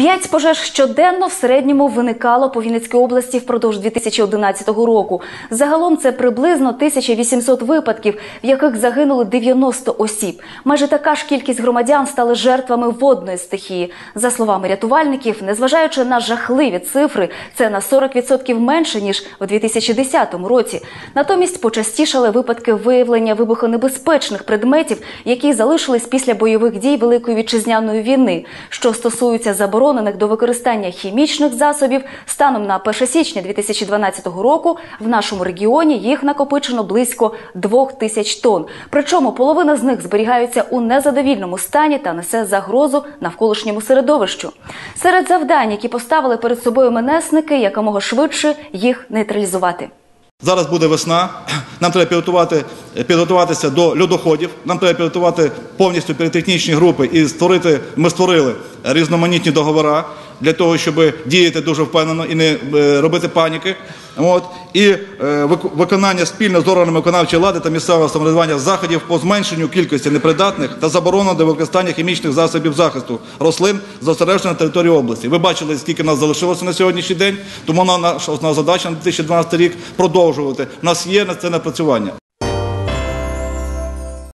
П'ять пожеж щоденно в середньому виникало по Вінницькій області впродовж 2011 року. Загалом це приблизно 1800 випадків, в яких загинули 90 осіб. Майже така ж кількість громадян стали жертвами водної стихії. За словами рятувальників, незважаючи на жахливі цифри, це на 40% менше ніж у 2010 році. Натомість почастішали випадки виявлення вибухонебезпечних предметів, які залишились після бойових дій Великої вітчизняної війни. Що стосується заборонених до використання хімічних засобів, станом на 1 січня 2012 року в нашому регіоні їх накопичено близько 2 тисяч тонн. Причому половина з них зберігаються у незадовільному стані та несе загрозу навколишньому середовищу. Серед завдань, які поставили перед собою менесники, якомога швидше їх нейтралізувати. Зараз буде весна. Нам треба підготувати, підготуватися до льодоходів. Нам треба підготувати повністю піротехнічні групи і створити. Ми створили різноманітні договори для того, щоб діяти дуже впевнено і не е, робити паніки. От і е, виконання спільно з органами виконавчої влади та місцевого самоврядування заходів по зменшенню кількості непридатних та заборону до використання хімічних засобів захисту рослин зосереджено на території області. Ви бачили, скільки нас залишилося на сьогоднішній день, тому наша основна задача на 2012 рік продовжувати. У нас є на це напрацювання.